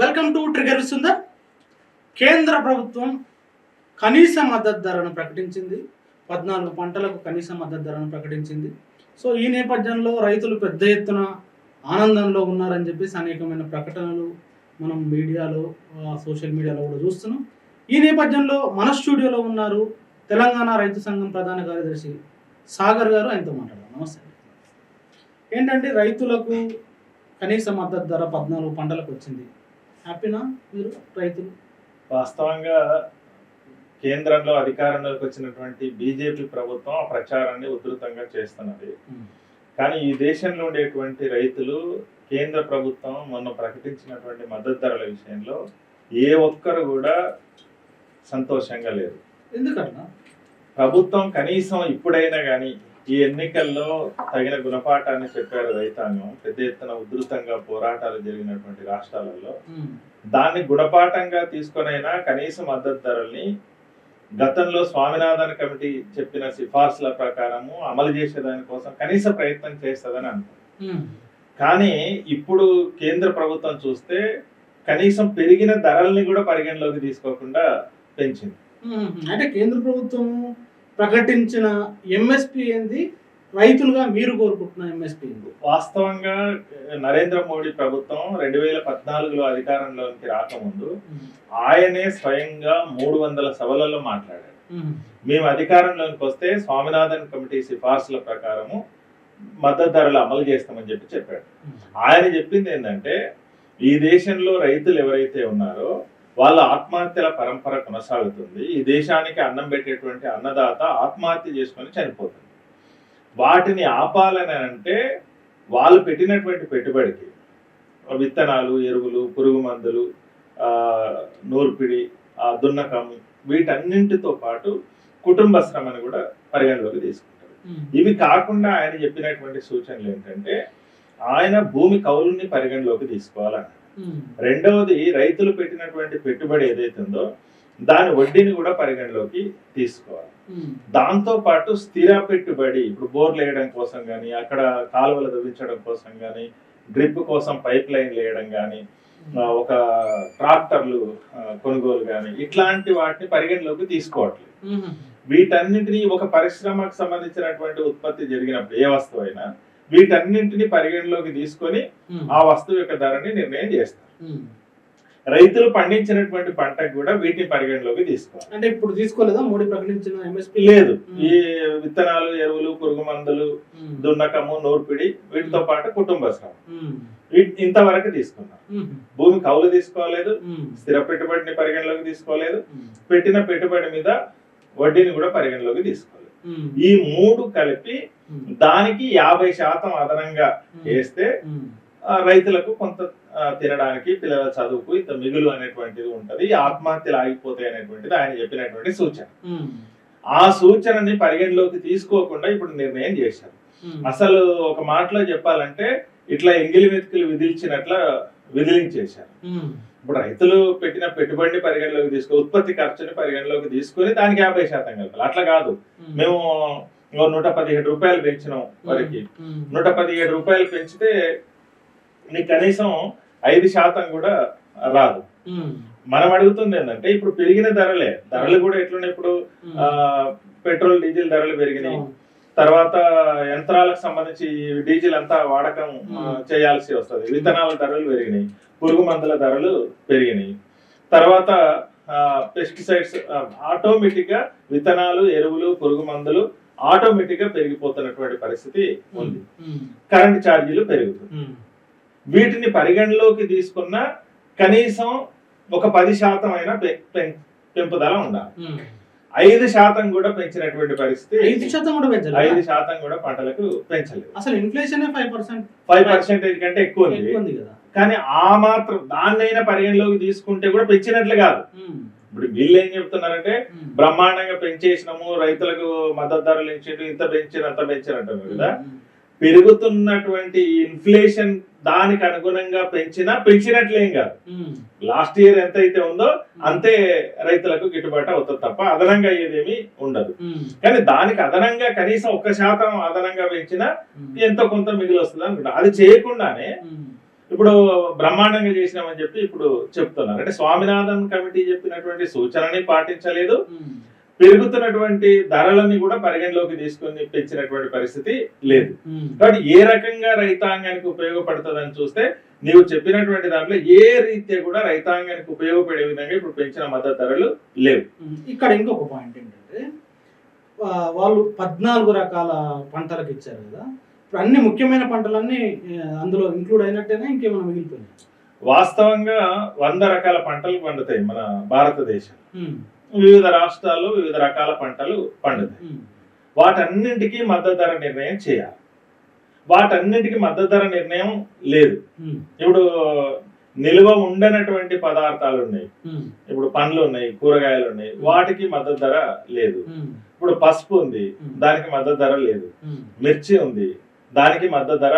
Welcome to trigger Sundar కేంద్ర ప్రభుత్వం కనీస మద్దతు ధరను ప్రకటించింది. పద్నాలుగు పంటలకు కనీస మద్దతు ధరను ప్రకటించింది. సో ఈ నేపథ్యంలో రైతులు పెద్ద ఎత్తున ఆనందంలో ఉన్నారని చెప్పేసి అనేకమైన ప్రకటనలు మనం మీడియాలో సోషల్ మీడియాలో కూడా చూస్తున్నాం. ఈ నేపథ్యంలో మన స్టూడియోలో ఉన్నారు తెలంగాణ రైతు సంఘం ప్రధాన కార్యదర్శి సాగర్ గారు. ఆయనతో మాట్లాడారు నమస్తే. ఏంటంటే రైతులకు కనీస మద్దతు ధర పద్నాలుగు పంటలకు వచ్చింది. హ్యాపీనా మీరు రైతులు? వాస్తవంగా కేంద్రంలో అధికారంలోకి వచ్చినటువంటి బీజేపీ ప్రభుత్వం ఆ ప్రచారాన్ని ఉధృతంగా చేస్తున్నది. కానీ ఈ దేశంలో ఉండేటువంటి రైతులు కేంద్ర ప్రభుత్వం మొన్న ప్రకటించినటువంటి మద్దతు ధరల విషయంలో ఏ ఒక్కరు కూడా సంతోషంగా లేరు. ఎందుకట్లా ప్రభుత్వం కనీసం ఇప్పుడైనా కానీ ఈ ఎన్నికల్లో తగిన గుణపాఠాన్ని చెప్పారు రైతాంగం. పెద్ద ఎత్తున ఉధృతంగా పోరాటాలు జరిగినటువంటి రాష్ట్రాలలో. దాన్ని గుణపాఠంగా తీసుకొనైనా కనీస మద్దతు ధరల్ని గతంలో స్వామినాథన్ కమిటీ చెప్పిన సిఫార్సుల ప్రకారము అమలు చేసేదాని కోసం కనీస ప్రయత్నం చేస్తుందని అనుకుంది కానీ ఇప్పుడు కేంద్ర ప్రభుత్వం చూస్తే కనీసం పెరిగిన ధరల్ని కూడా పరిగణలోకి తీసుకోకుండా పెంచింది. అంటే కేంద్ర ప్రభుత్వం ప్రకటించిన ఎంఎస్పి ఏంది? రైతులుగా మీరు కోరుకుంటున్న ఎంఎస్పి వాస్తవంగా నరేంద్ర మోడీ ప్రభుత్వం రెండు వేల పద్నాలుగులో అధికారంలోకి రాకముందు ఆయనే స్వయంగా మూడు వందల సభలలో మాట్లాడాడు. మేము. అధికారంలోకి వస్తే స్వామినాథన్ కమిటీ సిఫార్సుల ప్రకారము మద్దతు ధరలు అమలు చేస్తామని చెప్పి చెప్పాడు. ఆయన చెప్పింది ఏంటంటే ఈ దేశంలో రైతులు ఎవరైతే ఉన్నారో వాళ్ళ ఆత్మహత్యల పరంపర కొనసాగుతుంది. ఈ దేశానికి అన్నం పెట్టేటువంటి అన్నదాత ఆత్మహత్య చేసుకొని చనిపోతుంది. వాటిని ఆపాలని అంటే వాళ్ళు పెట్టినటువంటి పెట్టుబడికి విత్తనాలు ఎరువులు పురుగు మందులు ఆ, నూర్పిడి ఆ, దున్నకం వీటన్నింటితో పాటు కుటుంబ శ్రమను కూడా పరిగణలోకి తీసుకుంటారు. ఇవి కాకుండా ఆయన చెప్పినటువంటి సూచనలు ఏంటంటే ఆయన భూమి కౌలుని పరిగణలోకి తీసుకోవాలన్నాడు రెండవది రైతులు పెట్టినటువంటి పెట్టుబడి ఏదైతే ఉందో దాని వడ్డీని కూడా పరిగణలోకి తీసుకోవాలి. దాంతో పాటు స్థిర పెట్టుబడి ఇప్పుడు బోర్లు వేయడం కోసం కానీ అక్కడ కాలువలు తవ్వించడం కోసం కానీ డ్రిప్ కోసం పైప్ లైన్ వేయడం కానీ ఒక ట్రాక్టర్లు కొనుగోలు కానీ ఇట్లాంటి వాటిని పరిగణలోకి తీసుకోవట్లేదు. వీటన్నింటినీ ఒక పరిశ్రమకు సంబంధించినటువంటి ఉత్పత్తి జరిగినప్పుడు ఏ వస్తువు అయినా వీటన్నింటిని పరిగణలోకి తీసుకొని ఆ వస్తువు యొక్క ధరని నిర్ణయం చేస్తారు. రైతులు పండించినటువంటి పంటకు కూడా వీటిని పరిగణలోకి తీసుకోవాలి. అంటే ఇప్పుడు తీసుకోలేదా? మోడీ ప్రకటించిన ఎంఎస్పి లేదు. ఈ విత్తనాలు ఎరువులు పురుగు మందులు దున్నకము నూర్పిడి వీటితో పాటు కుటుంబ శ్రమ. ఇంతవరకు తీసుకున్నారు భూమి కౌలు తీసుకోలేదు. స్థిర పెట్టుబడిని పరిగణలోకి తీసుకోలేదు. పెట్టిన పెట్టుబడి మీద వడ్డీని కూడా పరిగణలోకి తీసుకోలేదు. ఈ మూడు కలిపి దానికి యాభై శాతం అదనంగా వేస్తే రైతులకు కొంత తినడానికి పిల్లల చదువుకు ఇంత మిగులు అనేటువంటిది ఉంటది ఆత్మహత్యలు ఆగిపోతాయి అనేటువంటిది ఆయన చెప్పినటువంటి సూచన. ఆ సూచనని పరిగణలోకి తీసుకోకుండా ఇప్పుడు నిర్ణయం చేశారు. అసలు ఒక మాటలో చెప్పాలంటే ఇట్లా ఎంగిలి మెతుకులు విధించినట్ల విధిలించేశారు ఇప్పుడు రైతులు పెట్టిన పెట్టుబడిని పరిగణలోకి తీసుకో ఉత్పత్తి ఖర్చుని పరిగణలోకి తీసుకొని దానికి యాభై శాతం కలపాలి అట్లా కాదు. మేము ఓ నూట పదిహేడు రూపాయలు పెంచినాం వరకు. నూట పదిహేడు రూపాయలు పెంచితే నీకు కనీసం ఐదు శాతం కూడా రాదు. మనం అడుగుతుంది ఏంటంటే ఇప్పుడు పెరిగిన ధరలే. ధరలు కూడా ఎట్లున్నాయి ఇప్పుడు? ఆ, పెట్రోల్ డీజిల్ ధరలు పెరిగినాయి. తర్వాత యంత్రాలకు సంబంధించి డీజిల్ అంతా వాడకం చేయాల్సి వస్తుంది. విత్తనాల ధరలు పెరిగినాయి. పురుగు మందుల ధరలు పెరిగినాయి. తర్వాత పెస్టిసైడ్స్ ఆటోమేటిక్గా విత్తనాలు ఎరువులు పురుగు మందులు ఆటోమేటిక్గా పెరిగిపోతున్నటువంటి పరిస్థితి ఉంది. కరెంట్ ఛార్జీలు పెరుగుతుంది వీటిని పరిగణలోకి తీసుకున్న కనీసం ఒక పది శాతం అయినా పెంపుదల ఉండాలి. ఐదు శాతం కూడా పెంచినటువంటి పరిస్థితి ఐదు శాతం కూడా ఐదు పెంచాలి శాతం కూడా పంటలకు పెంచలేదు. అసలు inflation five percent five percentage కంటే ఎక్కువ ఉంది. ఎక్కువ ఉంది కదా. కానీ ఆ మాత్రం దాన్నైనా పరిగణలోకి తీసుకుంటే కూడా పెంచినట్లు కాదు. ఇప్పుడు వీళ్ళు ఏం చెప్తున్నారంటే బ్రహ్మాండంగా పెంచేసినాము రైతులకు మద్దతు ధరలు ఇచ్చిండు ఇంత పెంచిన అంత పెంచినట్టు కదా. పెరుగుతున్నటువంటి ఇన్ఫ్లేషన్ దానికి అనుగుణంగా పెంచినా పెంచినట్లేం కాదు. లాస్ట్ ఇయర్ ఎంత అయితే ఉందో అంతే రైతులకు గిట్టుబాటు అవుతుంది తప్ప అదనంగా అయ్యేదేమి ఉండదు. కానీ దానికి అదనంగా కనీసం ఒక్క శాతం అదనంగా పెంచినా ఎంతో కొంత మిగిలి వస్తుంది అనుకుంటా. అది చేయకుండానే ఇప్పుడు బ్రహ్మాండంగా చేసినామని చెప్పి ఇప్పుడు చెప్తున్నారు. అంటే స్వామినాథన్ కమిటీ చెప్పినటువంటి సూచనని పాటించలేదు. పెరుగుతున్నటువంటి ధరలని కూడా పరిగణలోకి తీసుకొని పెంచినటువంటి పరిస్థితి లేదు. కాబట్టి ఏ రకంగా రైతాంగానికి ఉపయోగపడుతుందని చూస్తే నీవు చెప్పినటువంటి దాంట్లో ఏ రీత్యా కూడా రైతాంగానికి ఉపయోగపడే విధంగా ఇప్పుడు పెంచిన మద్దతు ధరలు లేవు. ఇక్కడ ఇంకొక పాయింట్ ఏంటంటే వాళ్ళు పద్నాలుగు రకాల పంటలకు ఇచ్చారు కదా. ఇప్పుడు అన్ని ముఖ్యమైన పంటలన్నీ అందులో ఇంక్లూడ్ అయినట్టేనా ఇంకేమైనా మిగిలిపోయినాయి వాస్తవంగా వంద రకాల పంటలు పండుతాయి మన భారతదేశం. వివిధ రాష్ట్రాల్లో వివిధ రకాల పంటలు పండుతాయి. వాటన్నింటికి మద్దతు ధర నిర్ణయం చేయాలి. వాటన్నింటికి మద్దతు ధర నిర్ణయం లేదు. ఇప్పుడు నిల్వ ఉండనటువంటి పదార్థాలు ఉన్నాయి. ఇప్పుడు పండ్లు ఉన్నాయి కూరగాయలు ఉన్నాయి. వాటికి మద్దతు ధర లేదు. ఇప్పుడు పసుపు ఉంది దానికి మద్దతు ధర లేదు. మిర్చి ఉంది దానికి మద్దతు ధర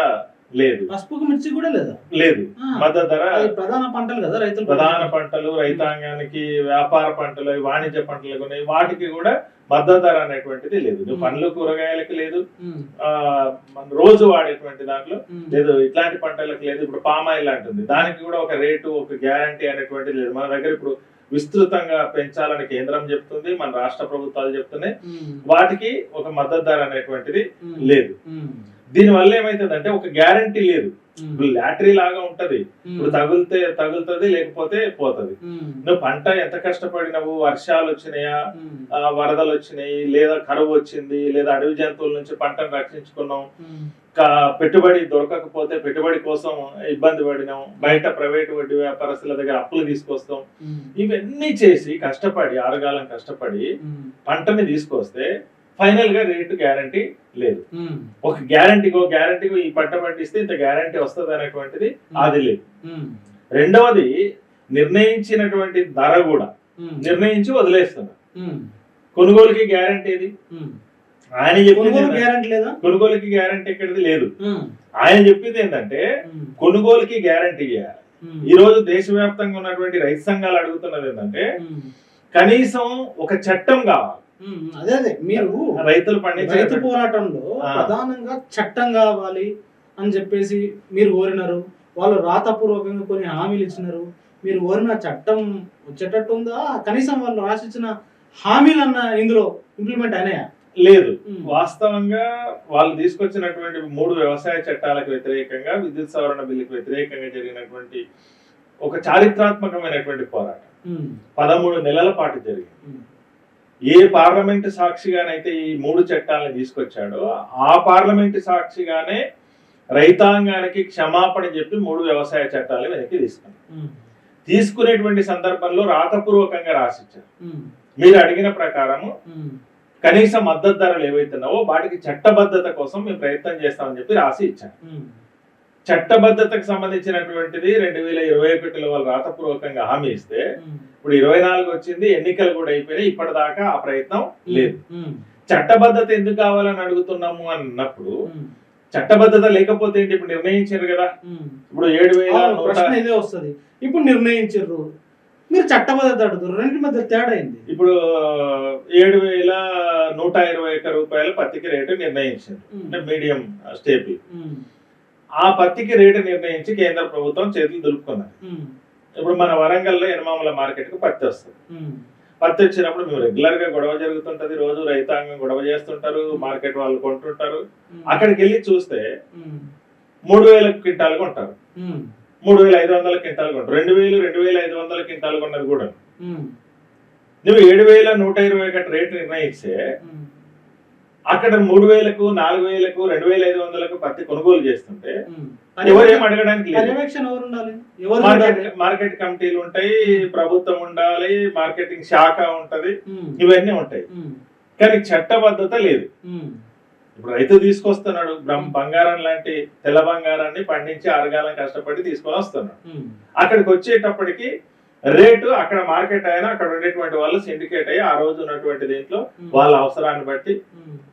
లేదు. పసుపుకు మిర్చి కూడా లేదా? లేదు. మద్దతు ధర ప్రధాన పంటలు కదా రైతులు ప్రధాన పంటలు రైతాంగానికి వ్యాపార పంటలు వాణిజ్య పంటలు ఉన్నాయి వాటికి కూడా మద్దతు ధర అనేటువంటిది లేదు. పండ్లు కూరగాయలకి లేదు. ఆ రోజు వాడేటువంటి దాంట్లో లేదు. ఇట్లాంటి పంటలకు లేదు. ఇప్పుడు పామాయిల్ అంటుంది దానికి కూడా ఒక రేటు ఒక గ్యారంటీ అనేటువంటిది లేదు. మన దగ్గర ఇప్పుడు విస్తృతంగా పెంచాలని కేంద్రం చెప్తుంది. మన రాష్ట్ర ప్రభుత్వాలు చెప్తున్నాయి. వాటికి ఒక మద్దతు ధర అనేటువంటిది లేదు. దీని వల్ల ఏమైతుందంటే ఒక గ్యారంటీ లేదు. ఇప్పుడు లాటరీ లాగా ఉంటది. ఇప్పుడు తగులితే తగులుతుంది లేకపోతే పోతది. నువ్వు పంట ఎంత కష్టపడినవు వర్షాలు వచ్చినాయా? వరదలు వచ్చినాయి లేదా కరువు వచ్చింది లేదా అడవి జంతువుల నుంచి పంటను రక్షించుకున్నాం. పెట్టుబడి దొరకకపోతే పెట్టుబడి కోసం ఇబ్బంది పడినాం. బయట ప్రైవేట్ వడ్డీ వ్యాపారస్తుల దగ్గర అప్పులు తీసుకొస్తాం. ఇవన్నీ చేసి కష్టపడి ఆరుగాలం కష్టపడి పంటని తీసుకొస్తే ఫైనల్గా రేటు గ్యారంటీ లేదు. ఒక గ్యారంటీగో గ్యారంటీగో ఈ పంట పండిస్తే ఇంత గ్యారంటీ వస్తుంది అనేటువంటిది అది లేదు. రెండవది నిర్ణయించినటువంటి ధర కూడా నిర్ణయించి వదిలేస్తున్నారు. కొనుగోలుకి గ్యారంటీ ఏది. ఆయన చెప్పింది గ్యారంటీ లేదా? కొనుగోలుకి గ్యారంటీ ఎక్కడిది లేదు. ఆయన చెప్పింది ఏంటంటే కొనుగోలుకి గ్యారంటీ చేయాలి ఈ రోజు దేశవ్యాప్తంగా ఉన్నటువంటి రైతు సంఘాలు అడుగుతున్నది ఏంటంటే కనీసం ఒక చట్టం కావాలి. అదే అదే. మీరు రైతులు రైతు పండించే పోరాటంలో ఆ. ప్రధానంగా చట్టం కావాలి అని చెప్పేసి మీరు కోరినారు. వాళ్ళు రాతపూర్వకంగా కొన్ని హామీలు ఇచ్చినారు. మీరు కోరిన చట్టం వచ్చేటట్టు ఉందా? కనీసం వాళ్ళు రాసిచ్చిన హామీలన్న ఇందులో ఇంప్లిమెంట్ అయినాయా? లేదు. వాస్తవంగా వాళ్ళు తీసుకొచ్చినటువంటి మూడు వ్యవసాయ చట్టాలకు వ్యతిరేకంగా విద్యుత్ సవరణ బిల్లుకు వ్యతిరేకంగా జరిగినటువంటి ఒక చారిత్రాత్మకమైనటువంటి పోరాటం. పదమూడు నెలల పాటు జరిగింది. ఏ పార్లమెంటు సాక్షిగానైతే ఈ మూడు చట్టాలను తీసుకొచ్చాడో ఆ పార్లమెంటు సాక్షిగానే రైతాంగానికి క్షమాపణ చెప్పి మూడు వ్యవసాయ చట్టాలు వెనక్కి తీసుకున్నారు ఉమ్, తీసుకునేటువంటి సందర్భంలో రాతపూర్వకంగా రాసిచ్చారు. మీరు అడిగిన ప్రకారము కనీస మద్దతు ధరలు ఏవైతున్నావో వాటికి చట్టబద్ధత కోసం మేము ప్రయత్నం చేస్తామని చెప్పి రాసి ఇచ్చారు. ఉమ్, చట్టబద్ధతకు సంబంధించినటువంటిది రెండు వేల ఇరవై ఒకటిలో వాళ్ళు రాతపూర్వకంగా హామీ ఇస్తే ఇప్పుడు ఇరవై నాలుగు వచ్చింది ఎన్నికలు కూడా అయిపోయినాయి ఇప్పటిదాకా ఆ ప్రయత్నం లేదు. చట్టబద్ధత ఎందుకు కావాలని అడుగుతున్నాము అన్నప్పుడు చట్టబద్ధత లేకపోతే ఏంటి? ఇప్పుడు నిర్ణయించారు కదా. ఇప్పుడు ఏడు వేల ప్రశ్న ఇదే వస్తుంది. ఇప్పుడు నిర్ణయించారు. మీరు చట్టబద్ధత అడుగుతారు రెండింటి మధ్య తేడా అయింది ఇప్పుడు ఏడు వేల నూట ఇరవై ఒక్క రూపాయల పత్తికి రేటు నిర్ణయించారు. అంటే మీడియం స్టేపుల్ ఉమ్, ఆ పత్తికి రేటు నిర్ణయించి కేంద్ర ప్రభుత్వం చేతులు దులుపుకున్నది ఇప్పుడు మన వరంగల్లో ఎనమాముల మార్కెట్కు పత్తి వస్తుంది. పత్తి వచ్చినప్పుడు మేము రెగ్యులర్గా గొడవ జరుగుతుంటది రోజు రైతాంగం గొడవ చేస్తుంటారు మార్కెట్ వాళ్ళు కొంటుంటారు. అక్కడికి వెళ్ళి చూస్తే మూడు వేల క్వింటాలు కొంటారు. మూడు వేల ఐదు వందల క్వింటాలు కొంటారు. రెండు వేలు రెండు వేల ఐదు వందల క్వింటాలు కొన్నది కూడా. నువ్వు ఏడు వేల నూట ఇరవై ఒకటి రేటు నిర్ణయిస్తే అక్కడ మూడు వేలకు నాలుగు వేలకు రెండు వేల ఐదు వందలకు పత్తి కొనుగోలు చేస్తుంటే ఉమ్. ఎవరు ఏం అడగడానికి లేదు. మార్కెట్ కమిటీలు ఉంటాయి ప్రభుత్వం ఉండాలి మార్కెటింగ్ శాఖ ఉంటది ఇవన్నీ ఉంటాయి. కానీ చట్టబద్ధత లేదు. ఇప్పుడు రైతు తీసుకొస్తున్నాడు బంగారం లాంటి తెల్ల బంగారాన్ని పండించి అరగాలం కష్టపడి తీసుకొని వస్తున్నాడు. అక్కడికి వచ్చేటప్పటికి రేటు అక్కడ మార్కెట్ అయినా అక్కడ ఉండేటువంటి వాళ్ళు సిండికేట్ అయ్యి ఆ రోజు ఉన్నటువంటి దీంట్లో వాళ్ళ అవసరాన్ని బట్టి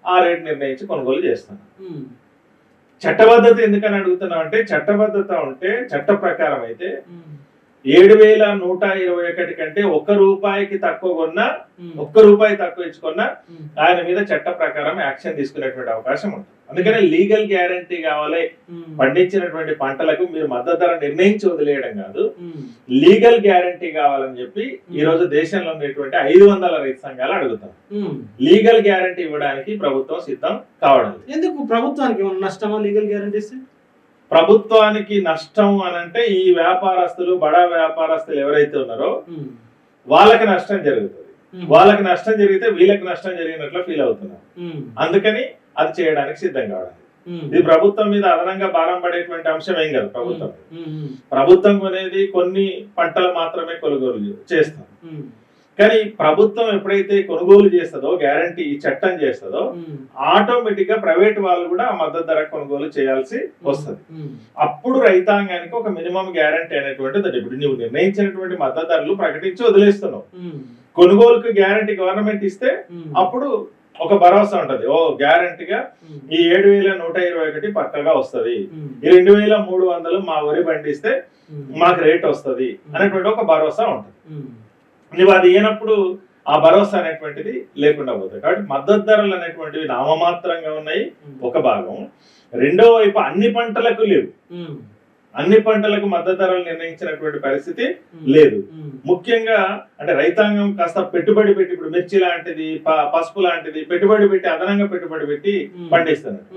ఆ రేట్ నిర్ణయించి కొనుగోలు చేస్తున్నారు. ఉమ్, చట్టబద్ధత ఎందుకని అడుగుతున్నాం అంటే చట్టబద్ధత ఉంటే చట్ట ప్రకారం అయితే ఏడు వేల నూట ఇరవై ఒకటి కంటే ఒక్క రూపాయికి తక్కువ కొన్నా ఒక్క రూపాయి తక్కువ ఇచ్చుకున్నా ఆయన మీద చట్ట ప్రకారం యాక్షన్ తీసుకునేటువంటి అవకాశం ఉంటుంది. అందుకనే లీగల్ గ్యారంటీ కావాలి. పండించినటువంటి పంటలకు మీరు మద్దతు ధర నిర్ణయించి వదిలేయడం కాదు. లీగల్ గ్యారంటీ కావాలని చెప్పి ఈ రోజు దేశంలో ఉన్నటువంటి ఐదు వందల రైతు సంఘాలు అడుగుతాం. లీగల్ గ్యారంటీ ఇవ్వడానికి ప్రభుత్వం సిద్ధం కావడం. ఎందుకు ప్రభుత్వానికి నష్టమా లీగల్ గ్యారంటీస్ ప్రభుత్వానికి నష్టం అని అంటే ఈ వ్యాపారస్తులు బడా వ్యాపారస్తులు ఎవరైతే ఉన్నారో వాళ్ళకి నష్టం జరుగుతుంది. వాళ్ళకి నష్టం జరిగితే వీళ్ళకి నష్టం జరిగినట్లు ఫీల్ అవుతున్నారు. అందుకని అది చేయడానికి సిద్ధం కావడం. ఇది ప్రభుత్వం మీద అదనంగా భారం పడేటువంటి అంశం ఏం కాదు ప్రభుత్వం. ప్రభుత్వం కొనేది కొన్ని పంటలు మాత్రమే కొనుగోలు చేస్తాం కానీ ప్రభుత్వం ఎప్పుడైతే కొనుగోలు చేస్తుందో గ్యారంటీ చట్టం చేస్తుందో ఆటోమేటిక్గా ప్రైవేట్ వాళ్ళు కూడా ఆ మద్దతు ధర కొనుగోలు చేయాల్సి వస్తుంది. అప్పుడు రైతాంగానికి ఒక మినిమం గ్యారంటీ అనేటువంటిది. ఇప్పుడు నువ్వు నిర్ణయించినటువంటి మద్దతు ధరలు ప్రకటించి వదిలేస్తున్నావు. కొనుగోలుకు గ్యారంటీ గవర్నమెంట్ ఇస్తే అప్పుడు ఒక భరోసా ఉంటది. ఓ గ్యారంటీగా ఈ ఏడు వేల నూట ఇరవై ఒకటి పక్కగా వస్తది. ఈ రెండు వేల మూడు వందలు మా వరి పండిస్తే మాకు రేట్ వస్తది అనేటువంటి ఒక భరోసా ఉంటుంది. నువ్వు అది ఇయ్యనప్పుడు ఆ భరోసా అనేటువంటిది లేకుండా పోతుంది కాబట్టి మద్దతు ధరలు అనేటువంటివి నామమాత్రంగా ఉన్నాయి. ఒక భాగం. రెండో వైపు అన్ని పంటలకు లేవు. అన్ని పంటలకు మద్దతు ధరలు నిర్ణయించినటువంటి పరిస్థితి లేదు. ముఖ్యంగా అంటే రైతాంగం కాస్త పెట్టుబడి పెట్టి ఇప్పుడు మిర్చి లాంటిది పసుపు లాంటిది పెట్టుబడి పెట్టి అదనంగా పెట్టుబడి పెట్టి పండిస్తున్నారు.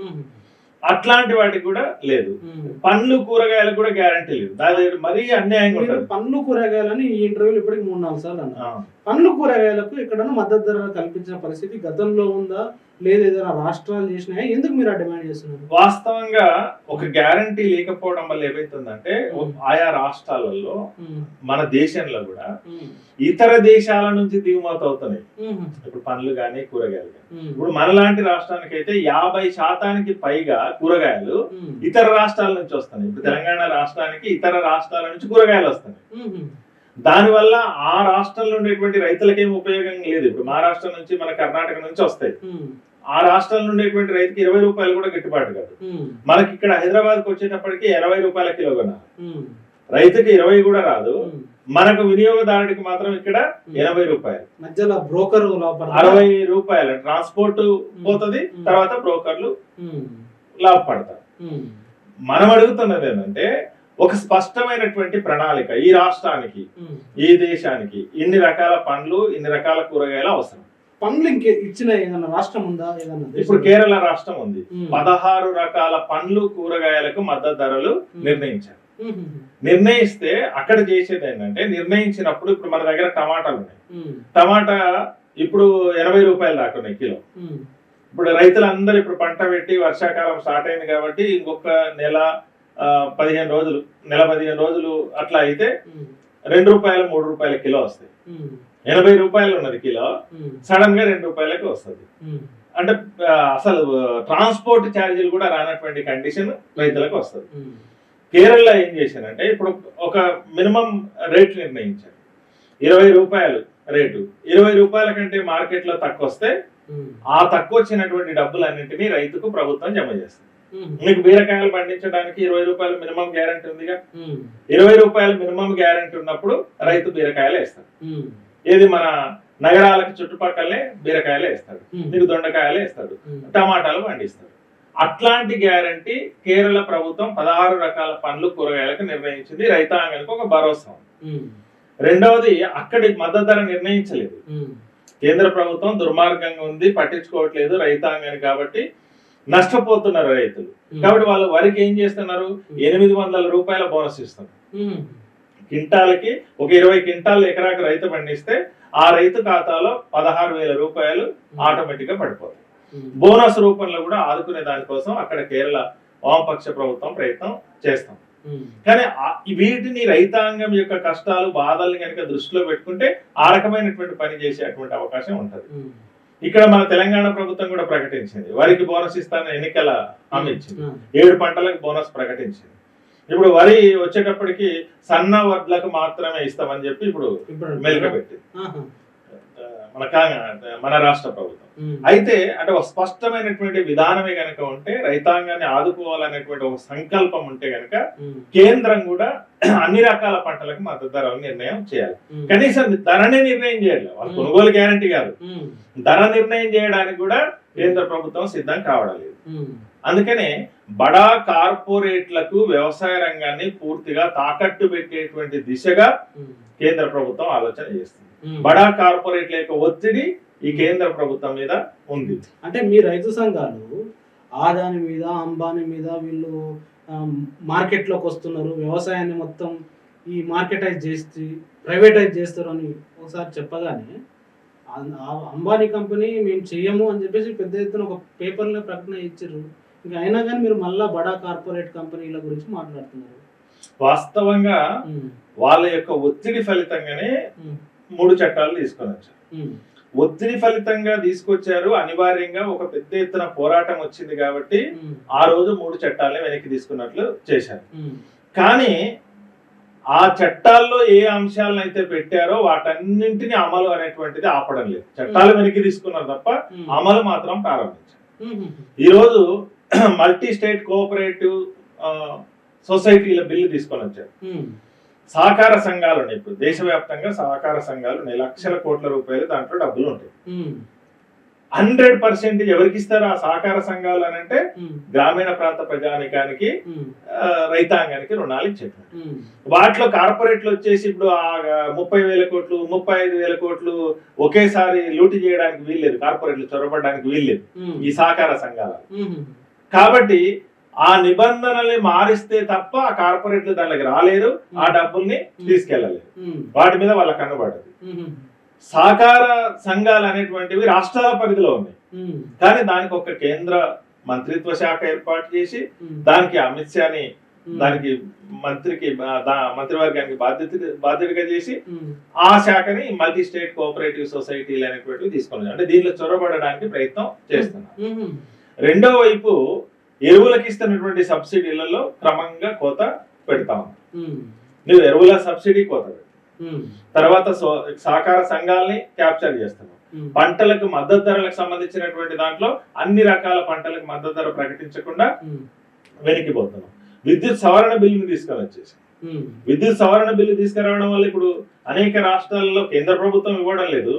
అట్లాంటి వాటికి కూడా లేదు. పండ్లు కూరగాయలకు కూడా గ్యారంటీ లేదు. దాని మరీ అన్యాయంగా ఉంటుంది. పండ్లు కూరగాయలని ఈ ఇంటర్వ్యూలు ఇప్పటికి మూడు నాలుగు సార్లు అన్నారు. పండ్లు కూరగాయలకు ఎక్కడన్నా మద్దతు ధర కల్పించిన పరిస్థితి గతంలో ఉందా? లేదా ఏదైనా రాష్ట్రాలు చేసినాయా? ఎందుకు మీరు ఆ డిమాండ్ చేస్తున్నారు? వాస్తవంగా ఒక గ్యారంటీ లేకపోవడం వల్ల ఏమైతుందంటే ఆయా రాష్ట్రాలలో మన దేశంలో కూడా ఇతర దేశాల నుంచి దిగుమతి అవుతున్నాయి. ఇప్పుడు పండ్లు కానీ కూరగాయలు కానీ ఇప్పుడు మనలాంటి రాష్ట్రానికి అయితే యాభై శాతానికి పైగా కూరగాయలు ఇతర రాష్ట్రాల నుంచి వస్తున్నాయి. ఇప్పుడు తెలంగాణ రాష్ట్రానికి ఇతర రాష్ట్రాల నుంచి కూరగాయలు వస్తున్నాయి. దానివల్ల ఆ రాష్ట్రంలో ఉండేటువంటి రైతులకేం ఉపయోగం లేదు. ఇప్పుడు మహారాష్ట్ర నుంచి మన కర్ణాటక నుంచి వస్తాయి. ఆ రాష్ట్రంలో ఉండేటువంటి రైతుకి ఇరవై రూపాయలు కూడా గిట్టుబాటు కాదు. మనకి ఇక్కడ హైదరాబాద్కి వచ్చేటప్పటికి ఎనభై రూపాయల కిలో కొనాలి. రైతుకి ఇరవై కూడా రాదు. మనకు వినియోగదారుడికి మాత్రం ఇక్కడ ఎనభై రూపాయలు. మధ్యలో బ్రోకర్ అరవై రూపాయలు. ట్రాన్స్పోర్ట్ పోతుంది తర్వాత బ్రోకర్లు లాభపడతారు. మనం అడుగుతున్నది ఏంటంటే ఒక స్పష్టమైనటువంటి ప్రణాళిక ఈ రాష్ట్రానికి ఈ దేశానికి ఇన్ని రకాల పండ్లు ఇన్ని రకాల కూరగాయలు అవసరం పండ్లు ఇంకే ఇచ్చిన ఏదైనా రాష్ట్రం ఉందా ఏదన్నా ఇప్పుడు కేరళ రాష్ట్రం ఉంది. పదహారు రకాల పండ్లు కూరగాయలకు మద్దతు ధరలు. నిర్ణయించారు. నిర్ణయిస్తే అక్కడ చేసేది ఏంటంటే నిర్ణయించినప్పుడు ఇప్పుడు మన దగ్గర టమాటాలు ఉన్నాయి. టమాటా ఇప్పుడు ఎనభై రూపాయలు దాకా ఉన్నాయి కిలో. ఇప్పుడు రైతులందరూ ఇప్పుడు పంట పెట్టి వర్షాకాలం స్టార్ట్ అయింది కాబట్టి ఇంకొక నెల పదిహేను రోజులు నెల పదిహేను రోజులు అట్లా అయితే. రెండు రూపాయలు మూడు రూపాయల కిలో వస్తాయి. ఎనభై రూపాయలు ఉన్నది కిలో. సడన్గా రెండు రూపాయలకి వస్తుంది. అంటే అసలు ట్రాన్స్పోర్ట్ ఛార్జీలు కూడా రానటువంటి కండిషన్ రైతులకు వస్తుంది ఉమ్. కేరళలో ఏం చేశారంటే ఇప్పుడు ఒక మినిమం రేట్ నిర్ణయించారు ఇరవై రూపాయలు రేటు ఇరవై రూపాయల కంటే మార్కెట్లో తక్కువ వస్తే. ఆ తక్కువ వచ్చినటువంటి డబ్బులన్నింటినీ రైతుకు ప్రభుత్వం జమ చేస్తుంది. మీకు బీరకాయలు పండించడానికి ఇరవై రూపాయలు మినిమం గ్యారంటీ ఉందిగా. ఇరవై రూపాయలు మినిమం గ్యారంటీ ఉన్నప్పుడు రైతు బీరకాయలు వేస్తాడు. ఏది మన నగరాలకు చుట్టుపక్కలనే బీరకాయలు వేస్తాడు. మీకు దొండకాయలు వేస్తాడు. టమాటాలు పండిస్తాడు అట్లాంటి గ్యారంటీ కేరళ ప్రభుత్వం పదహారు రకాల పండ్లు కూరగాయలకు నిర్ణయించింది రైతాంగానికి ఒక భరోసా. రెండవది అక్కడి మద్దతు ధర నిర్ణయించలేదు. కేంద్ర ప్రభుత్వం దుర్మార్గంగా ఉంది పట్టించుకోవట్లేదు రైతాంగాన్ని కాబట్టి నష్టపోతున్నారు రైతులు. కాబట్టి వాళ్ళు వరికి ఏం చేస్తున్నారు? ఎనిమిది వందల రూపాయల బోనస్ ఇస్తున్నారు. ఉమ్. కింటాలకి ఒక ఇరవై క్వింటాల్ ఎకరాకు రైతు పండిస్తే ఆ రైతు ఖాతాలో పదహారు వేల రూపాయలు ఆటోమేటిక్గా పడిపోతాయి. బోనస్ రూపంలో కూడా ఆదుకునే దానికోసం అక్కడ కేరళ వామపక్ష ప్రభుత్వం ప్రయత్నం చేస్తాం. కానీ వీటిని రైతాంగం యొక్క కష్టాలు బాధల్ని కనుక దృష్టిలో పెట్టుకుంటే ఆ రకమైనటువంటి పని చేసేటువంటి అవకాశం ఉంటది. ఇక్కడ మన తెలంగాణ ప్రభుత్వం కూడా ప్రకటించింది. వరికి బోనస్ ఇస్తానని ఎన్నికల హామీ ఇచ్చింది. ఏడు పంటలకు బోనస్ ప్రకటించింది. ఇప్పుడు వరి వచ్చేటప్పటికి సన్న వడ్లకు మాత్రమే ఇస్తామని చెప్పి ఇప్పుడు మెలిక పెట్టింది మన మన రాష్ట్ర ప్రభుత్వం. అయితే అంటే ఒక స్పష్టమైనటువంటి విధానమే గనక ఉంటే రైతాంగాన్ని ఆదుకోవాలనేటువంటి ఒక సంకల్పం ఉంటే గనక కేంద్రం కూడా అన్ని రకాల పంటలకు మద్దతు ధరలు నిర్ణయం చేయాలి. కనీసం ధరనే నిర్ణయం చేయాలి వాళ్ళ. కొనుగోలు గ్యారంటీ కాదు. ధర నిర్ణయం చేయడానికి కూడా కేంద్ర ప్రభుత్వం సిద్ధం కావడం లేదు. అందుకనే బడా కార్పొరేట్లకు వ్యవసాయ రంగాన్ని పూర్తిగా తాకట్టు పెట్టేటువంటి దిశగా కేంద్ర ప్రభుత్వం ఆలోచన చేస్తుంది. బడా కార్పొరేట్ల యొక్క ఒత్తిడి ఈ కేంద్ర ప్రభుత్వం మీద ఉంది. అంటే మీ రైతు సంఘాలు ఆదాని మీద అంబానీ మీద వీళ్ళు మార్కెట్లోకి వస్తున్నారు. వ్యవసాయాన్ని మొత్తం ఈ మార్కెటైజ్ చేసి ప్రైవేటైజ్ చేస్తారు అని ఒకసారి చెప్పగానే అంబానీ కంపెనీ మేము చెయ్యము అని చెప్పేసి పెద్ద ఎత్తున ఒక పేపర్లో ప్రకటన ఇచ్చారు. ఇంకా అయినా కానీ మీరు మళ్ళా బడా కార్పొరేట్ కంపెనీల గురించి మాట్లాడుతున్నారు. వాస్తవంగా వాళ్ళ యొక్క ఒత్తిడి ఫలితంగానే మూడు చట్టాలు తీసుకొని వచ్చారు ఒత్తిడి ఫలితంగా తీసుకొచ్చారు. అనివార్యంగా ఒక పెద్ద ఎత్తున పోరాటం వచ్చింది కాబట్టి ఆ రోజు మూడు చట్టాలని వెనక్కి తీసుకున్నట్లు చేశారు. కానీ ఆ చట్టాల్లో ఏ అంశాలను అయితే పెట్టారో వాటన్నింటినీ అమలు అనేటువంటిది ఆపడం లేదు. చట్టాలు వెనక్కి తీసుకున్నారు తప్ప అమలు మాత్రం ప్రారంభించారు. ఉమ్, ఉమ్, ఈ రోజు మల్టీ స్టేట్ కోఆపరేటివ్ సొసైటీల బిల్లు తీసుకొని వచ్చారు సహకార సంఘాలు ఉన్నాయి. ఇప్పుడు దేశవ్యాప్తంగా సహకార సంఘాలు ఉన్నాయి. లక్షల కోట్ల రూపాయలు దాంట్లో డబ్బులు ఉంటాయి. హండ్రెడ్ పర్సెంట్ ఎవరికి ఇస్తారు ఆ సహకార సంఘాలు అని అంటే గ్రామీణ ప్రాంత ప్రజానికానికి రైతాంగానికి రుణాలు ఇచ్చేటువంటి ఉమ్, వాటిలో కార్పొరేట్లు వచ్చేసి ఇప్పుడు ఆ ముప్పై వేల కోట్లు ముప్పై ఐదు వేల కోట్లు ఒకేసారి లూటి చేయడానికి వీల్లేదు. కార్పొరేట్లు చొరబడడానికి వీల్లేదు. ఈ సహకార సంఘాల. కాబట్టి ఆ నిబంధనల్ని మారిస్తే తప్ప ఆ కార్పొరేట్లు దానికి రాలేరు ఆ డబ్బుల్ని తీసుకెళ్ళలేరు. ఉమ్, వాటి మీద వాళ్ళ కన్నుబడదు ఉమ్, సహకార సంఘాలు అనేటువంటివి రాష్ట్రాల పరిధిలో ఉన్నాయి. కానీ దానికి ఒక కేంద్ర మంత్రిత్వ శాఖ ఏర్పాటు చేసి దానికి అమిత్ షాని దానికి మంత్రికి మంత్రివర్గానికి బాధ్యత బాధ్యతగా చేసి ఆ శాఖని మల్టీ స్టేట్ కోఆపరేటివ్ సొసైటీలు అనేటువంటివి తీసుకున్నారు అంటే దీనిలో చొరబడడానికి ప్రయత్నం చేస్తున్నారు. ఉమ్, రెండో వైపు ఎరువులకు ఇస్తున్నటువంటి సబ్సిడీలలో క్రమంగా కోత పెడతా. నువ్వు ఎరువుల సబ్సిడీ కోత తర్వాత సహకార సంఘాలని క్యాప్చర్ చేస్తున్నావు ఉమ్, పంటలకు మద్దతు ధరలకు సంబంధించినటువంటి దాంట్లో అన్ని రకాల పంటలకు మద్దతు ధర ప్రకటించకుండా వెనక్కిపోతున్నాం. విద్యుత్ సవరణ బిల్లుని తీసుకొని వచ్చేసి విద్యుత్ సవరణ బిల్లు తీసుకురావడం వల్ల ఇప్పుడు అనేక రాష్ట్రాల్లో కేంద్ర ప్రభుత్వం ఇవ్వడం లేదు.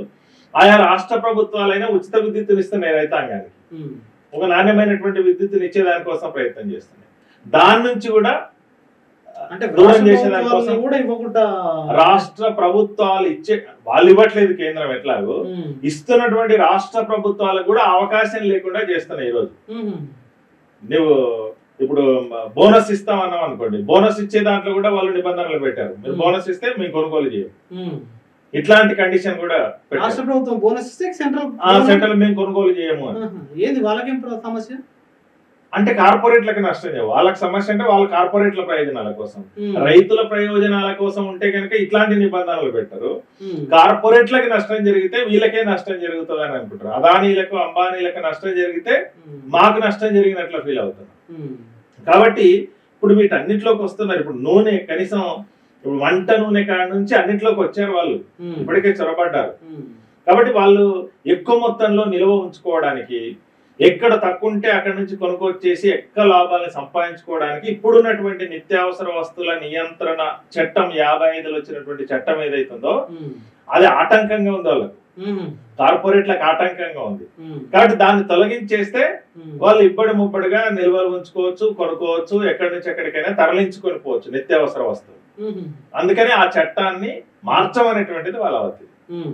ఆయా రాష్ట్ర ప్రభుత్వాలైనా ఉచిత విద్యుత్తుని ఇస్తున్నాయి రైతాంగానికి ఒక నాణ్యమైనటువంటి విద్యుత్తుని ఇచ్చేదానికోసం ప్రయత్నం చేస్తున్నాయి. దాని నుంచి కూడా అంటే దూరం కూడా ఇవ్వకుండా రాష్ట్ర ప్రభుత్వాలు ఇచ్చే వాళ్ళు ఇవ్వట్లేదు కేంద్రం ఎట్లాగో ఇస్తున్నటువంటి రాష్ట్ర ప్రభుత్వాలకు కూడా అవకాశం లేకుండా చేస్తున్నాయి ఈరోజు. నువ్వు ఇప్పుడు బోనస్ ఇస్తామన్నాం అనుకోండి. బోనస్ ఇచ్చే దాంట్లో కూడా వాళ్ళు నిబంధనలు పెట్టారు. మీరు. బోనస్ ఇస్తే మేము కొనుగోలు చేయం. ఇట్లాంటి కండిషన్ కూడా రాష్ట్ర ప్రభుత్వం బోనస్ ఇస్తే సెంట్రల్ ఆ సెంట్రల్ మేము కొనుగోలు చేయము. ఏంది వాళ్ళకేం సమస్య? అంటే కార్పొరేట్లకు నష్టం వాళ్ళకి సమస్య అంటే వాళ్ళ కార్పొరేట్ల ప్రయోజనాల కోసం. రైతుల ప్రయోజనాల కోసం ఉంటే కనుక ఇట్లాంటి నిబంధనలు పెట్టరు. కార్పొరేట్లకి నష్టం జరిగితే వీళ్ళకే నష్టం జరుగుతుంది అని అనుకుంటారు. అదానీలకు అంబానీలకు నష్టం జరిగితే మాకు నష్టం జరిగినట్లు ఫీల్ అవుతారు కాబట్టి ఇప్పుడు వీటన్నిటిలోకి వస్తున్నారు. ఇప్పుడు నూనె కనీసం ఇప్పుడు వంట నూనె కాడ నుంచి అన్నిట్లోకి వచ్చారు వాళ్ళు. ఇప్పటికే చొరబడ్డారు. కాబట్టి వాళ్ళు ఎక్కువ మొత్తంలో నిల్వ ఉంచుకోవడానికి ఎక్కడ తక్కువ ఉంటే అక్కడ నుంచి కొనుక్కొచ్చేసి ఎక్కువ లాభాలను సంపాదించుకోవడానికి ఇప్పుడున్నటువంటి నిత్యావసర వస్తువుల నియంత్రణ చట్టం యాభై ఐదులో వచ్చినటువంటి చట్టం ఏదైతుందో అది ఆటంకంగా ఉంది వాళ్ళకు. కార్పొరేట్లకు ఆటంకంగా ఉంది. కాబట్టి దాన్ని తొలగించేస్తే వాళ్ళు ఇబ్బడి ముబ్బడిగా నిల్వలు ఉంచుకోవచ్చు కొనుక్కోవచ్చు ఎక్కడి నుంచి ఎక్కడికైనా తరలించుకొని పోవచ్చు నిత్యావసర వస్తువు ఉమ్, అందుకని ఆ చట్టాన్ని మార్చమనేటువంటిది వాళ్ళ ఉమ్.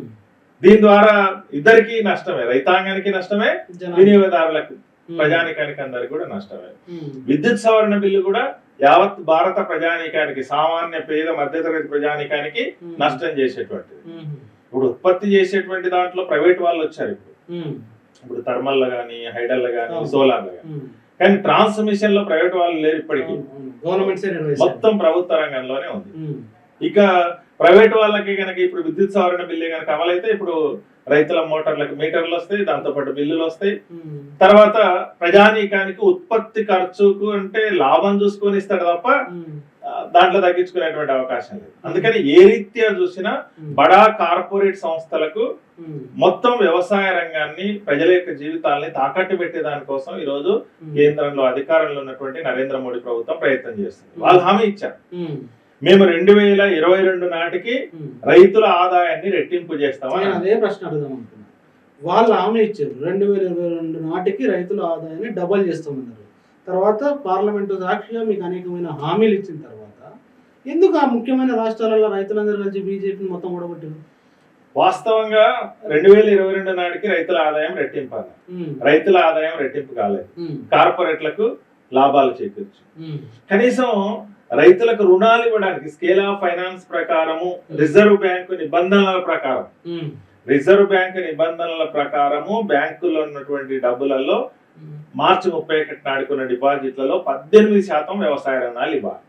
దీని ద్వారా ఇద్దరికి నష్టమే రైతాంగానికి నష్టమే. వినియోగదారులకు ప్రజానికానికి అందరికి కూడా నష్టమే. విద్యుత్ సవరణ బిల్లు కూడా యావత్ భారత ప్రజానికానికి సామాన్య పేద మధ్యతరగతి ప్రజానికానికి నష్టం చేసేటువంటిది. ఇప్పుడు ఉత్పత్తి చేసేటువంటి దాంట్లో ప్రైవేట్ వాళ్ళు వచ్చారు ఇప్పుడు. ఇప్పుడు థర్మల్ కానీ హైడల్ కానీ. సోలార్ కానీ ఉమ్. కానీ ట్రాన్స్మిషన్లో ప్రైవేట్ వాళ్ళు లేరు ఇప్పటికీ. గవర్నమెంట్. మొత్తం ప్రభుత్వ రంగంలోనే ఉంది. ఇక ప్రైవేట్ వాళ్ళకి కనుక ఇప్పుడు విద్యుత్ సవరణ బిల్లు కనుక అమలైతే ఇప్పుడు రైతుల మోటార్లకు మీటర్లు వస్తాయి దాంతో పాటు బిల్లులు వస్తాయి. తర్వాత ప్రజానీకానికి ఉత్పత్తి ఖర్చుకు అంటే లాభం చూసుకొని ఇస్తాడు తప్ప దాంట్లో తగ్గించుకునేటువంటి అవకాశం లేదు. అందుకని ఏ రీత్యా చూసినా బడా కార్పొరేట్ సంస్థలకు మొత్తం వ్యవసాయ రంగాన్ని ప్రజల యొక్క జీవితాల్ని తాకట్టు పెట్టే దానికోసం ఈ రోజు కేంద్రంలో అధికారంలో ఉన్నటువంటి నరేంద్ర మోడీ ప్రభుత్వం ప్రయత్నం చేస్తుంది. వాళ్ళు హామీ ఇచ్చారు. మేము. రెండు వేల ఇరవై రెండు నాటికి రైతుల ఆదాయాన్ని రెట్టింపు చేస్తామని అదే ప్రశ్న అడుగుదాం అనుకున్నాను వాళ్ళు హామీ ఇచ్చారు. రెండు వేల ఇరవై రెండు నాటికి రైతుల ఆదాయాన్ని డబల్ చేస్తామన్నారు. తర్వాత పార్లమెంటు సాక్షిగా మీకు అనేకమైన హామీలు ఇచ్చిన తర్వాత ఎందుకు ఆ ముఖ్యమైన రాష్ట్రాలలో రైతులందరూ కలిసి బీజేపీని మొత్తం ఓడగొట్టారు వాస్తవంగా రెండు వేల ఇరవై రెండు నాటికి రైతుల ఆదాయం రెట్టింపు అన్నారు. ఉమ్, రైతుల ఆదాయం రెట్టింపు కాలేదు. కార్పొరేట్లకు లాభాలు చేకూర్చు. కనీసం రైతులకు రుణాలు ఇవ్వడానికి స్కేల్ ఆఫ్ ఫైనాన్స్ ప్రకారము రిజర్వ్ బ్యాంకు నిబంధనల ప్రకారం. రిజర్వ్ బ్యాంక్ నిబంధనల ప్రకారము బ్యాంకులో ఉన్నటువంటి డబ్బులలో మార్చి ముప్పై ఒకటి నాడుకున్న డిపాజిట్లలో పద్దెనిమిది శాతం వ్యవసాయ రుణాలు ఇవ్వాలి.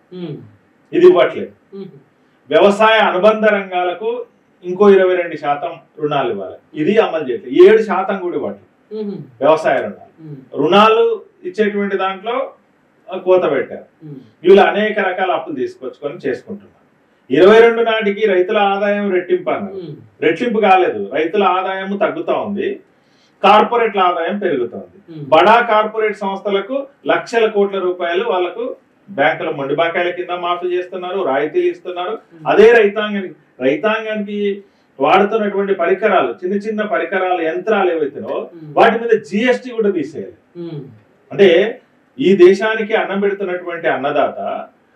ఇది ఇవ్వట్లేదు. వ్యవసాయ అనుబంధ రంగాలకు ఇంకో ఇరవై రెండు శాతం రుణాలు ఇవ్వాలి. ఇది అమలు చేయట్లేదు. ఏడు శాతం కూడా ఇవ్వట్లేదు. వ్యవసాయ రుణాలు. రుణాలు ఇచ్చేటువంటి దాంట్లో కోత పెట్టారు. వీళ్ళు అనేక రకాల అప్పులు తీసుకొచ్చుకొని చేసుకుంటున్నారు. ఇరవై రెండు నాటికి రైతుల ఆదాయం రెట్టింపు అన్నారు. రెట్టింపు కాలేదు. రైతుల ఆదాయం తగ్గుతా ఉంది. కార్పొరేట్ల ఆదాయం పెరుగుతోంది బడా కార్పొరేట్ సంస్థలకు లక్షల కోట్ల రూపాయలు వాళ్ళకు బ్యాంకుల మొండి బకాయిల కింద మాఫీ చేస్తున్నారు రాయితీలు ఇస్తున్నారు. అదే రైతాంగానికి రైతాంగానికి వాడుతున్నటువంటి పరికరాలు చిన్న చిన్న పరికరాలు యంత్రాలు ఏవైతేనో వాటి మీద జిఎస్టి కూడా తీసేయాలి. అంటే ఈ దేశానికి అన్నం పెడుతున్నటువంటి అన్నదాత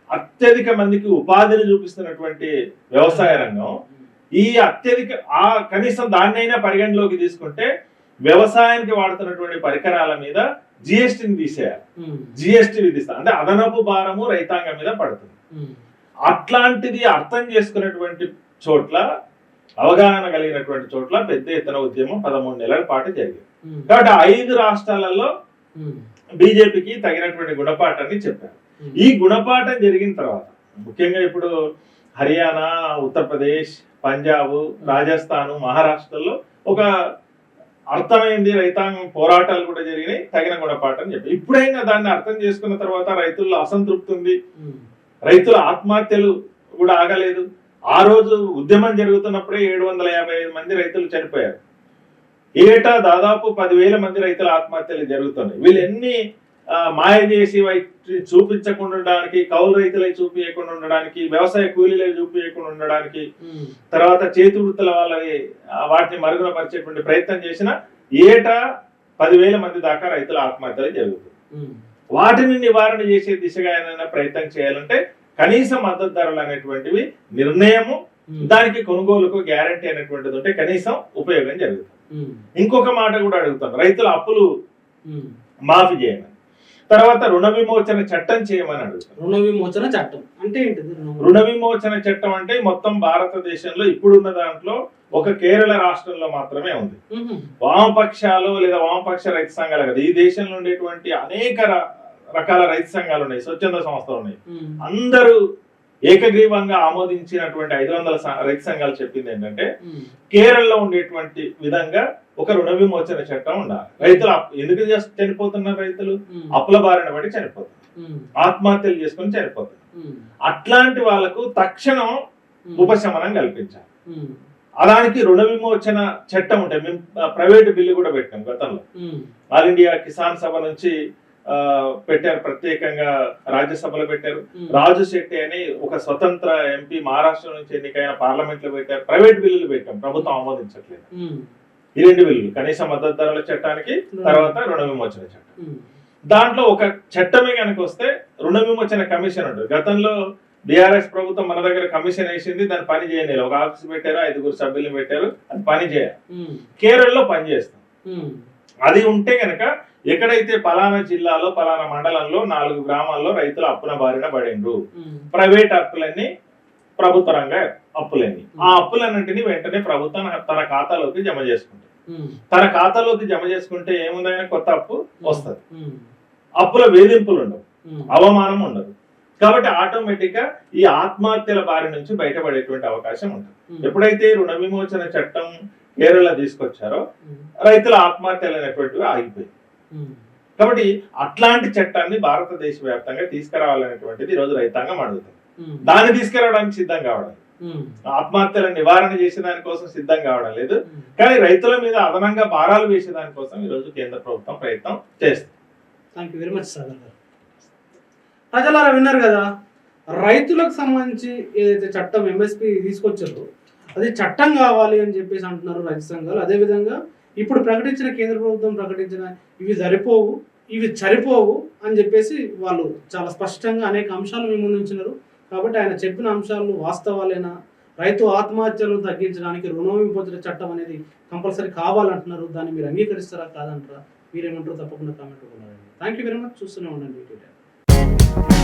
అత్యధిక మందికి ఉపాధిని చూపిస్తున్నటువంటి వ్యవసాయ రంగం ఈ అత్యధిక ఆ కనీసం దాన్నైనా పరిగణలోకి తీసుకుంటే వ్యవసాయానికి వాడుతున్నటువంటి పరికరాల మీద జిఎస్టిని తీసేయాలి జిఎస్టి విధిస్తారు అంటే అదనపు భారము రైతాంగం మీద పడుతుంది. అట్లాంటిది అర్థం చేసుకున్నటువంటి చోట్ల అవగాహన కలిగినటువంటి చోట్ల పెద్ద ఎత్తున ఉద్యమం పదమూడు నెలల పాటు జరిగింది. కాబట్టి ఐదు రాష్ట్రాలలో బీజేపీకి తగినటువంటి గుణపాఠాన్ని చెప్పారు. ఈ గుణపాఠం జరిగిన తర్వాత ముఖ్యంగా ఇప్పుడు హర్యానా ఉత్తరప్రదేశ్ పంజాబ్ రాజస్థాన్ మహారాష్ట్రలో ఒక అర్థమైంది రైతాంగం పోరాటాలు కూడా జరిగినాయి తగిన గుణపాఠం చెప్పి. ఇప్పుడైనా దాన్ని అర్థం చేసుకున్న తర్వాత రైతుల్లో అసంతృప్తి ఉంది. ఉమ్, రైతుల ఆత్మహత్యలు కూడా ఆగలేదు. ఆ రోజు ఉద్యమం జరుగుతున్నప్పుడే ఏడు వందల యాభై ఐదు మంది రైతులు చనిపోయారు. ఏటా దాదాపు పదివేల మంది రైతుల ఆత్మహత్యలు జరుగుతున్నాయి. వీళ్ళు ఎన్ని ఆ, మాయ చేసి చూపించకుండా ఉండడానికి కౌలు రైతులై చూపించకుండా ఉండడానికి వ్యవసాయ కూలీలై చూపించకుండా ఉండడానికి తర్వాత చేతి వృత్తుల వాళ్ళని ఆ, వాటిని మరుగున పరిచేటువంటి ప్రయత్నం చేసిన ఏటా పదివేల మంది దాకా రైతుల ఆత్మహత్యలు జరుగుతుంది. వాటిని నివారణ చేసే దిశగా ఏదైనా ప్రయత్నం చేయాలంటే కనీస మద్దతు ధరలు అనేటువంటివి నిర్ణయము దానికి కొనుగోలుకు గ్యారంటీ అనేటువంటిది ఉంటే కనీసం ఉపయోగం జరుగుతుంది. ఇంకొక మాట కూడా అడుగుతాను. రైతుల అప్పులు. మాఫీ చేయమని తర్వాత రుణ విమోచన చట్టం చేయమని అడుగుతాను రుణ విమోచన చట్టం. అంటే ఏంటిది రుణ విమోచన? చట్టం అంటే మొత్తం భారతదేశంలో ఇప్పుడున్న దాంట్లో ఒక కేరళ రాష్ట్రంలో మాత్రమే ఉంది. వామపక్షాలు లేదా వామపక్ష రైతు సంఘాలు కదా. ఈ దేశంలో ఉండేటువంటి అనేక రకాల రైతు సంఘాలు ఉన్నాయి. స్వచ్ఛంద సంస్థలు ఉన్నాయి. అందరూ ఏకగ్రీవంగా ఆమోదించినటువంటి ఐదు వందల రైతు సంఘాలు చెప్పింది ఏంటంటే కేరళలో ఉండేటువంటి విధంగా ఒక రుణ విమోచన చట్టం ఉండాలి. రైతులు ఎందుకు చనిపోతున్నారు రైతులు? అప్పుల బారిన పడి చనిపోతున్నారు ఉమ్, ఆత్మహత్యలు చేసుకొని చనిపోతున్నారు ఉమ్, అట్లాంటి వాళ్ళకు తక్షణం ఉపశమనం కల్పించాలి. దానికి రుణ విమోచన చట్టం ఉంటాయి మేము ప్రైవేట్ బిల్లు కూడా పెట్టాం గతంలో. ఆల్ ఇండియా కిసాన్ సభ నుంచి పెట్టారు ప్రత్యేకంగా రాజ్యసభలో పెట్టారు. రాజు శెట్టి అని ఒక స్వతంత్ర ఎంపీ మహారాష్ట్ర నుంచి ఎన్నికైన పార్లమెంట్లో పెట్టారు. ప్రైవేట్ బిల్లులు పెట్టాం ప్రభుత్వం ఆమోదించట్లేదు. ఈ రెండు బిల్లులు కనీస మద్దతు ధరల చట్టానికి తర్వాత రుణ విమోచన చట్టం. దాంట్లో ఒక చట్టమే కనుక వస్తే రుణ విమోచన కమిషన్ ఉంటుంది. గతంలో బీఆర్ఎస్ ప్రభుత్వం మన దగ్గర కమిషన్ వేసింది దాన్ని పని చేయని ఒక ఆఫీస్ పెట్టారు ఐదుగురు సభ్యులు పెట్టారు అది పని చేయాలి. కేరళలో పని చేస్తాం. అది ఉంటే గనక ఎక్కడైతే పలానా జిల్లాలో పలానా మండలంలో నాలుగు గ్రామాల్లో రైతులు అప్పున బారిన పడిండ్రు. ప్రైవేట్ అప్పులన్నీ ప్రభుత్వ రంగ అప్పులన్నీ. ఆ అప్పులన్నింటినీ వెంటనే ప్రభుత్వం తన ఖాతాలోకి జమ చేసుకుంటుంది. తన ఖాతాలోకి జమ చేసుకుంటే ఏముందైనా కొత్త అప్పు వస్తుంది. అప్పుల వేధింపులు ఉండవు. అవమానం ఉండదు. కాబట్టి ఆటోమేటిక్గా ఈ ఆత్మహత్యల బారి నుంచి బయటపడేటువంటి అవకాశం ఉంటుంది. ఎప్పుడైతే రుణ విమోచన చట్టం కేరళ తీసుకొచ్చారో రైతుల ఆత్మహత్యలు అనేటువంటివి ఆగిపోయి ఉమ్, కాబట్టి అట్లాంటి చట్టాన్ని భారతదేశ వ్యాప్తంగా తీసుకురావాలనేటువంటిది ఈ రోజు రైతాంగం అడుగుతుంది. దాన్ని తీసుకెళ్ళడానికి సిద్ధం కావడం. ఆత్మహత్యల నివారణ చేసే దానికోసం సిద్ధం కావడం లేదు. ఉమ్. కానీ రైతుల మీద అదనంగా భారాలు వేసే దానికోసం ఈ రోజు కేంద్ర ప్రభుత్వం ప్రయత్నం చేస్తుంది. థ్యాంక్ యూ వెరీ మచ్ గారు ప్రజలారా విన్నారు కదా? రైతులకు సంబంధించి ఏదైతే చట్టం ఎంఎస్పి తీసుకొచ్చారో అది చట్టం కావాలి అని చెప్పేసి అంటున్నారు రైతు సంఘాలు. అదేవిధంగా ఇప్పుడు ప్రకటించిన కేంద్ర ప్రభుత్వం ప్రకటించిన ఇవి సరిపోవు ఇవి సరిపోవు అని చెప్పేసి వాళ్ళు చాలా స్పష్టంగా అనేక అంశాలు మీ ముందు ఉంచినారు. కాబట్టి ఆయన చెప్పిన అంశాలు వాస్తవాలేనా? రైతు ఆత్మహత్యలు తగ్గించడానికి రుణ విమోచన చట్టం అనేది కంపల్సరీ కావాలంటున్నారు. దాన్ని మీరు అంగీకరిస్తారా కాదంటారా? మీరేమంటారు తప్పకుండా comment thank you very much చూస్తూనే ఉండండి.